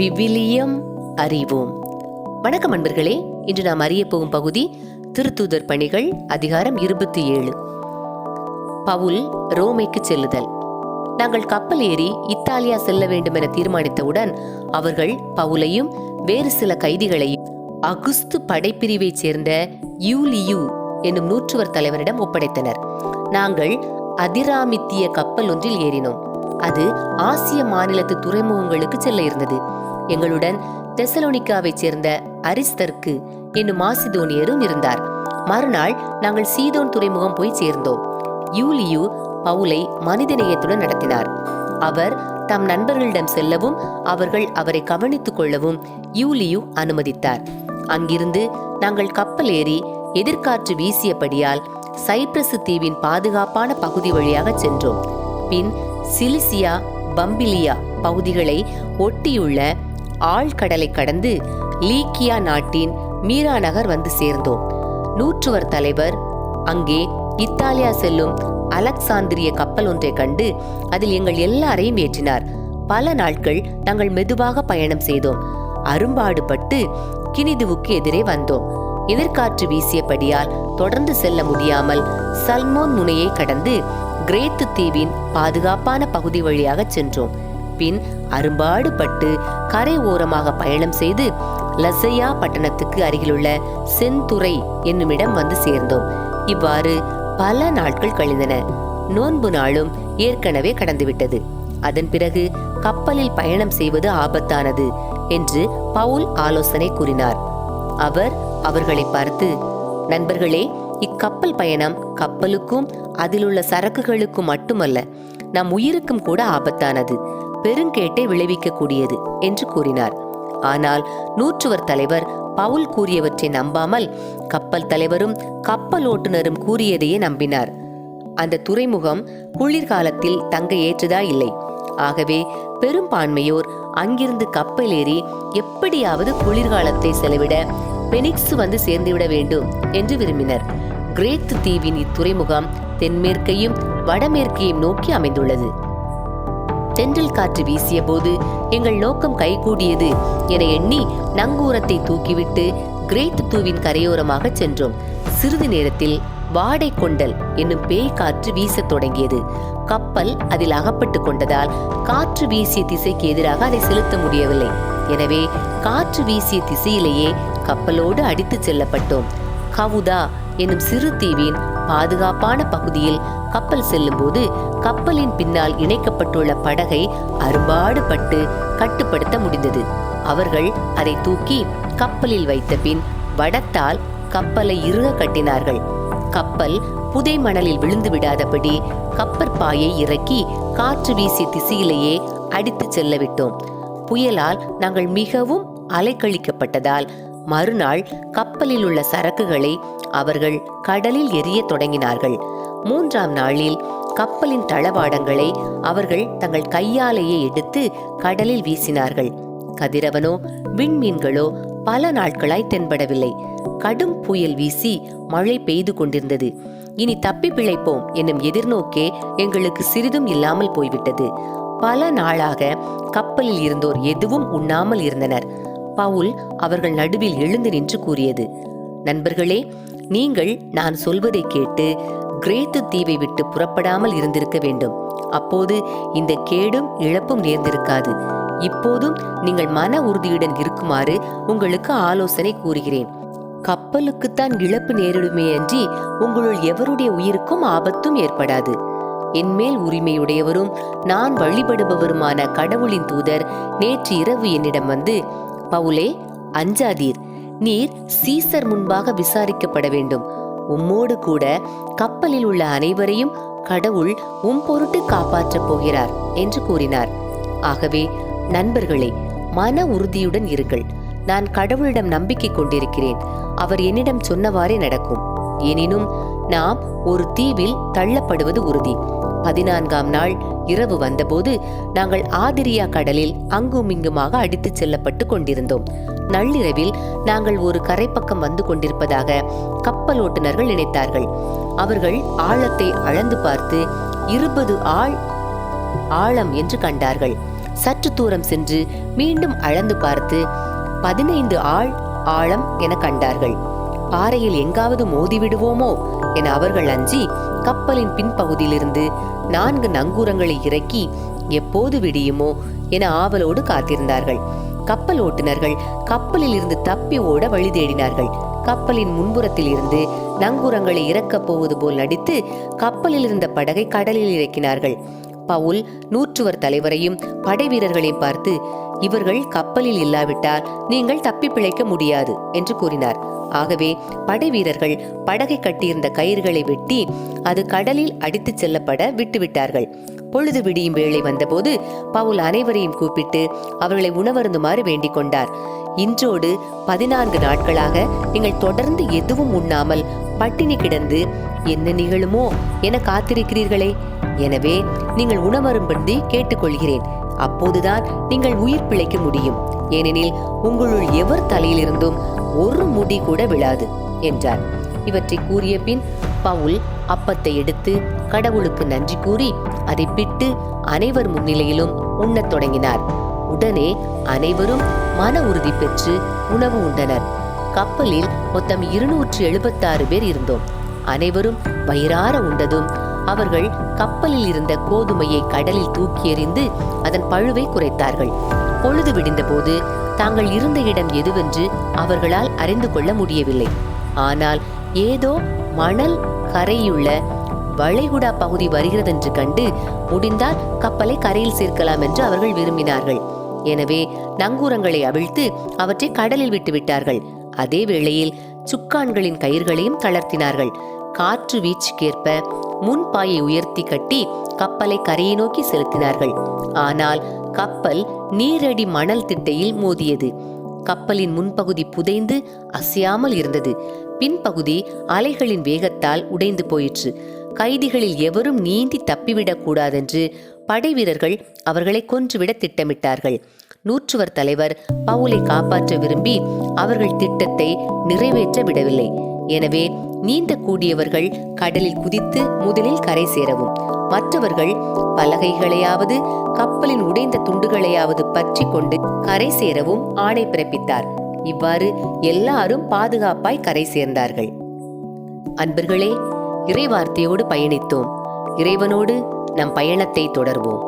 விவிலியம் அறிவோம். வணக்கம் அன்பர்களே இன்று நாம் அறிய போகும் பகுதி திருத்தூதர் பணிகள் அதிகாரம் இருபத்தி ஏழு. பவுல் ரோமைக்கு செல்லுதல். நாங்கள் கப்பல் ஏறி இத்தாலியா செல்ல வேண்டும் என தீர்மானித்தவுடன் அவர்கள் பவுலையும் வேறு சில கைதிகளையும் அகுஸ்து படைப்பிரிவைச் சேர்ந்த யூலியூ என்னும் நூற்றுவர் தலைவரிடம் ஒப்படைத்தனர். நாங்கள் அதிராமித்திய கப்பல் ஒன்றில் ஏறினோம். அது ஆசிய மாநிலத்து துறைமுகங்களுக்கு செல்ல இருந்தது. எங்களுடன் தெசலோனிக்காவைச் சேர்ந்த அரிஸ்தர்க்கு என்னும் மாசிதோனியரும் இருந்தார். மறுநாள் நாங்கள் சீதோன் துறைமுகம் போய் சேர்ந்தோம். யூலியு பவுலை மனிதநேயத்துடன் நடத்தினார். அவர் தம் நண்பர்களிடம் செல்லவும் அவர்கள் அவரை கவனித்துக் கொள்ளவும் யூலியு அனுமதித்தார். அங்கிருந்து நாங்கள் கப்பல் ஏறி எதிர்காற்று வீசியபடியால் சைப்ரஸ் தீவின் பாதுகாப்பான பகுதி வழியாக சென்றோம். பின் சிலிசியா பம்பிலியா பகுதிகளை ஒட்டியுள்ள ஆழ்கடலை கடந்து லீக்கியா நாட்டின் மீரா நகர் வந்து சேர்ந்தோம். நூற்றுவர் தலைவர் அங்கே இத்தாலியா செல்லும் அலெக்சாந்திரிய கப்பல் ஒன்றை கண்டு அதில் எங்கள் எல்லாரையும் ஏற்றினார். பல நாட்கள் நாங்கள் மெதுவாக பயணம் செய்தோம். அரும்பாடுபட்டு கினிதுவுக்கு எதிரே வந்தோம். எதிர்காற்று வீசியபடியால் தொடர்ந்து செல்ல முடியாமல் சல்மோன் முனையை கடந்து கிரேத்து தீவின் பாதுகாப்பான பகுதி வழியாக சென்றோம். பின் அரும்பாடுபட்டு கரை ஓரமாக பயணம் செய்து லசையா பட்டணத்துக்கு அருகிலுள்ள செந்துறை என்னுமிடம் வந்து சேர்ந்தோம். இவ்வாறு பல நாட்கள் கழிந்தன. நோன்பு நாளும் ஏற்கனவே கடந்துவிட்டது. அதன் பிறகு கப்பலில் பயணம் செய்வது ஆபத்தானது என்று பவுல் ஆலோசனை கூறினார். அவர் அவர்களை பார்த்து நண்பர்களே இக்கப்பல் பயணம் கப்பலுக்கும் அதிலுள்ள சரக்குகளுக்கும் மட்டுமல்ல நம் உயிருக்கும் கூட ஆபத்தானது. பெருங்கேட்டை விளைவிக்கக்கூடியது என்று கூறினார். ஆனால் நூற்றுவர் தலைவர் பவுல் கூறியவற்றை நம்பாமல் கப்பல் தலைவரும் கப்பல் ஓட்டுநரும் கூறியதையே நம்பினார். அந்த துறைமுகம் குளிர்காலத்தில் தங்க ஏற்றதா இல்லை. ஆகவே பெரும்பான்மையோர் அங்கிருந்து கப்பல் ஏறி எப்படியாவது குளிர்காலத்தை செலவிட பெனிக்ஸ் வந்து சேர்ந்துவிட வேண்டும் என்று விரும்பினர். கிரேத்து தீவின் இத்துறைமுகம் தென்மேற்கையும் வடமேற்கையும் நோக்கி அமைந்துள்ளது. தென்றல் காற்று வீசிய போது எங்கள் நோக்கம் கைகூடியது என எண்ணி நங்கூரத்தை தூக்கிவிட்டு கிரேத் தூவின் கரையோரமாக சென்றோம். சிறிது நேரத்தில் வாடை கொண்டல் என்னும் பேய் காற்று வீசத் தொடங்கியது. கப்பல் அதில் அகப்பட்டு கொண்டதால் காற்று வீசிய திசைக்கு எதிராக அதை செலுத்த முடியவில்லை. எனவே காற்று வீசிய திசையிலேயே கப்பலோடு அடித்துச் செல்லப்பட்டோம். கவுதா என்னும் சிறு தீவின் பாதுகாப்பான பகுதியில் கப்பல் செல்லும்போது கப்பலின் பின்னால் இணைக்கப்பட்டுள்ள படகை அரும்பாடுபட்டு கட்டுப்படுத்த முடிந்தது. அவர்கள் அதை தூக்கி கப்பலில் வைத்த பின் வடத்தால் கப்பலை இறுக கட்டினார்கள். கப்பல் புதை மணலில் விழுந்து விடாதபடி கப்பற்பாயை இறக்கி காற்று வீசிய திசையிலேயே அடித்துச் செல்ல விட்டோம். புயலால் நாங்கள் மிகவும் அலைக்கழிக்கப்பட்டதால் மறுநாள் கப்பலில் உள்ள சரக்குகளை அவர்கள் கடலில் எரிய தொடங்கினார்கள். மூன்றாம் நாளில் கப்பலின் தளவாடங்களை அவர்கள் தங்கள் கையாலேயே எடுத்து கடலில் வீசினார்கள். கதிரவனோ விண்மீன்களோ பல நாட்களாய் தென்படவில்லை. கடும் புயல் வீசி மழை பெய்து கொண்டிருந்தது. இனி தப்பி பிழைப்போம் என்னும் எதிர்நோக்கே எங்களுக்கு சிறிதும் இல்லாமல் போய்விட்டது. பல நாளாக கப்பலில் இருந்தோர் எதுவும் உண்ணாமல் இருந்தனர். பவுல் அவர்கள் நடுவில் எழுந்து நின்று கூறியது நண்பர்களே நீங்கள் நான் சொல்வதை கேட்டு கிரேத்து தீவை விட்டு புறப்படாமல் இருந்திருக்க வேண்டும். அப்போது இந்த கேடும் இழப்பும் நேர்ந்திருக்காது. இப்போதும் நீங்கள் மன உறுதியுடன் இருக்குமாறு உங்களுக்கு ஆலோசனை கூறுகிறேன். கப்பலுக்குத்தான் இழப்பு நேரிடுமே அன்றி உங்களுள் எவருடைய உயிருக்கும் ஆபத்தும் ஏற்படாது. என்மேல் உரிமையுடையவரும் நான் வழிபடுபவருமான கடவுளின் தூதர் நேற்று இரவு என்னிடம் வந்து பவுலே அஞ்சாதீர். நீர் சீசர் முன்பாக விசாரிக்கப்பட வேண்டும். உம்மோடு கூட கப்பலில் உள்ள அனைவரையும் கடவுள் உம் பொருட்டு காப்பாற்றப் போகிறார் என்று கூறினார். ஆகவே நண்பர்களே மன உறுதியுடன் இருங்கள். நான் கடவுளிடம் நம்பிக்கை கொண்டிருக்கிறேன். அவர் என்னிடம் சொன்னவாறே நடக்கும். எனினும் நாம் ஒரு தீவில் தள்ளப்படுவது உறுதி. பதினான்காம் நாள் இரவு வந்தபோது நாங்கள் ஆதிரியா கடலில் அங்குமிங்குமாக அடித்துச் செல்லப்பட்டு கொண்டிருந்தோம். நள்ளிரவில் நாங்கள் ஒரு கரைப்பக்கம் வந்து கொண்டிருப்பதாக கப்பல் ஓட்டுநர்கள் நினைத்தார்கள். அவர்கள் ஆழத்தை அளந்து பார்த்து இருபது ஆள் ஆழம் என்று கண்டார்கள். சற்று தூரம் சென்று மீண்டும் அளந்து பார்த்து பதினைந்து ஆள் ஆழம் என கண்டார்கள். பாறையில் எங்காவது மோதி விடுவோமோ என அவர்கள் அஞ்சி கப்பலின் பின்பகுதியிலிருந்து நான்கு நங்கூரங்களை இறக்கி எப்போது விடியுமோ என ஆவலோடு காத்திருந்தார்கள். கப்பல் ஓட்டுநர்கள் கப்பலில் இருந்து தப்பி ஓட வழி தேடினார்கள். கப்பலின் முன்புறத்தில் இருந்து நங்கூரங்களை இறக்கப் போவது போல் நடித்து கப்பலில் இருந்த படகை கடலில் இறக்கினார்கள். பவுல் நூற்றுவர் தலைவரையும் படை வீரர்களையும் பார்த்து இவர்கள் கப்பலில் இல்லாவிட்டால் நீங்கள் தப்பி பிழைக்க முடியாது என்று கூறினார். ஆகவே படை வீரர்கள் படகை கட்டியிருந்த கயிறுகளை வெட்டி அது கடலில் அடித்துச் செல்லப்பட விட்டுவிட்டார்கள். பொழுது விடியும் வேளை வந்தபோது பவுல் அனைவரையும் கூப்பிட்டு அவர்களை உணவருந்துமாறு வேண்டிக் கொண்டார். இன்றோடு பதினான்கு நாட்களாக நீங்கள் தொடர்ந்து எதுவும் உண்ணாமல் பட்டினி கிடந்து என்ன நிகழுமோ என காத்திருக்கிறீர்களே. எனவே நீங்கள் உணவரும்படி கேட்டுக்கொள்கிறேன். அப்போதுதான் நீங்கள் உயிர் பிழைக்க முடியும். ஏனெனில் உங்களுள் எவர் தலையிலிருந்தும் ஒரு முடி கூட விழாது என்றார். இவற்றை கூறிய பின் பவுல் அப்பத்தை எடுத்து கடவுளுக்கு நன்றி கூறி அதை பிட்டு அனைவர் முன்னிலையிலும் உண்ணத் தொடங்கினார். உடனே அனைவரும் மன உறுதி பெற்று உணவு உண்டனர். கப்பலில் மொத்தம் இருநூற்று எழுபத்தாறு பேர் இருந்தோம். அனைவரும் வயிறார உண்டதும் அவர்கள் கப்பலில் இருந்த கோதுமையை கடலில் தூக்கி எறிந்து அதன் பழுவை குறைத்தார்கள் பொழுது விடிந்தபோது தாங்கள் இருந்த இடம் எதுவென்று அவர்களால் அறிந்து கொள்ள முடியவில்லை. ஆனால் ஏதோ மணல் கரையுள்ள வளைகுடா பகுதி வருகிறதென்று கண்டு முடிந்தால் கப்பலை கரையில் சேர்க்கலாம் என்று அவர்கள் விரும்பினார்கள். எனவே நங்கூரங்களை அவிழ்த்து அவற்றை கடலில் விட்டுவிட்டார்கள். அதே வேளையில் சுக்கான்களின் கயிர்களையும் தளர்த்தினார்கள். காற்று வீச்சுக்கேற்ப முன்பாயை உயர்த்தி கட்டி கப்பலை கரையை நோக்கி செலுத்தினார்கள். ஆனால் கப்பல் நீரடி மணல் திட்டையில் மோதியது. கப்பலின் முன்பகுதி புதைந்து அசையாமல் இருந்தது. பின்பகுதி அலைகளின் வேகத்தால் உடைந்து போயிற்று. கைதிகளில் எவரும் நீந்தி தப்பிவிடக் கூடாதென்று படை வீரர்கள் அவர்களை கொன்றுவிட திட்டமிட்டார்கள். நூற்றுவர் தலைவர் பவுலை காப்பாற்ற விரும்பி அவர்கள் திட்டத்தை நிறைவேற்ற விடவில்லை. எனவே நீந்தக்கூடியவர்கள் கடலில் குதித்து முதலில் கரை சேரவும். மற்றவர்கள் பலகைகளையாவது கப்பலின் உடைந்த துண்டுகளையாவது பற்றி கொண்டு கரை சேரவும் ஆணை பிறப்பித்தார். இவ்வாறு எல்லாரும் பாதுகாப்பாய் கரை சேர்ந்தார்கள். அன்பர்களே இறைவார்த்தையோடு பயணித்தோம். இறைவனோடு நம் பயணத்தை தொடர்வோம்.